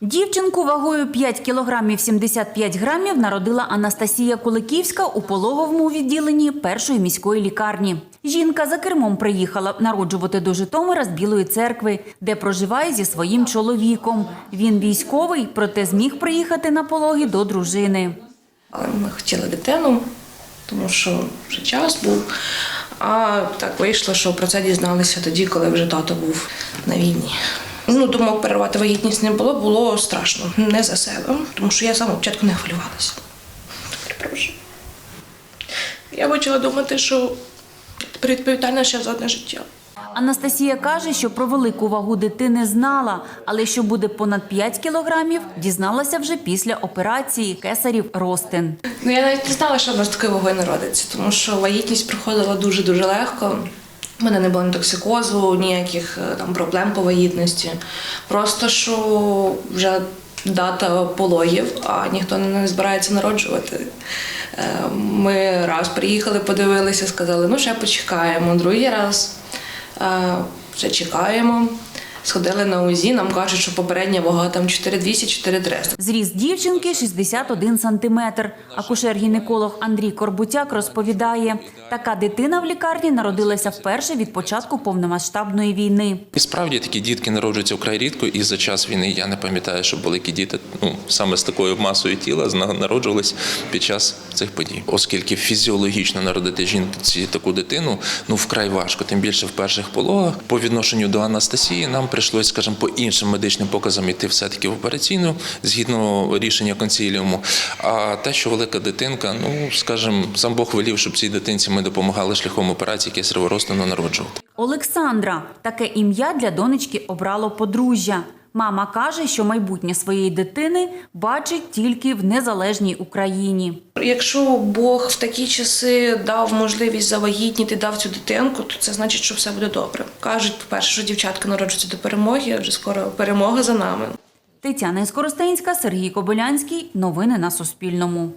Дівчинку вагою 5 кілограмів 75 грамів народила Анастасія Куликівська у пологовому відділенні першої міської лікарні. Жінка за кермом приїхала народжувати до Житомира з Білої церкви, де проживає зі своїм чоловіком. Він військовий, проте зміг приїхати на пологи до дружини. Ми хотіли дитину, тому що вже час був. А так вийшло, що про це дізналися тоді, коли вже тато був на війні. Ну, думок перервати вагітність не було, було страшно. Не за себе, тому що я самого початку не хвилювалася. Перепрошую. Я почала думати, що тепер відповідальна ще за одне життя. Анастасія каже, що про велику вагу дитини знала, але що буде понад 5 кілограмів, дізналася вже після операції кесарів Ростин. Ну, я навіть не знала, що в нас такою вагою народиться, тому що вагітність проходила дуже-дуже легко. У мене не було ні токсикозу, ніяких е, там проблем по вагітності. Просто що вже дата пологів, а ніхто не збирається народжувати. Е, Ми раз приїхали, подивилися, сказали, ну ще почекаємо. Другий раз е, вже чекаємо. Сходили на УЗІ, нам кажуть, що попередня вага там 4200-4300. Зріст дівчинки 61 сантиметр. Акушер-гінеколог Андрій Корбутяк розповідає, така дитина в лікарні народилася вперше від початку повномасштабної війни. І справді такі дітки народжуються вкрай рідко, і за час війни я не пам'ятаю, щоб великі діти ну саме з такою масою тіла зна- народжувались під час цих подій. Оскільки фізіологічно народити жінці таку дитину ну вкрай важко, тим більше в перших пологах. По відношенню до Анастасії нам прийшлось, скажімо, по іншим медичним показам йти все-таки в операційну згідно рішення консиліуму. А те, що велика дитинка, ну скажімо, сам Бог велів, щоб цій дитинці ми допомагали шляхом операції кесаревого розтину народжувати. Олександра таке ім'я для донечки обрало подружжя. Мама каже, що майбутнє своєї дитини бачить тільки в незалежній Україні. Якщо Бог в такі часи дав можливість завагітніти, дав цю дитинку, то це значить, що все буде добре. Кажуть, по-перше, що дівчатка народжуються до перемоги, вже скоро перемога за нами. Тетяна Скоростенська, Сергій Кобилянський. Новини на Суспільному.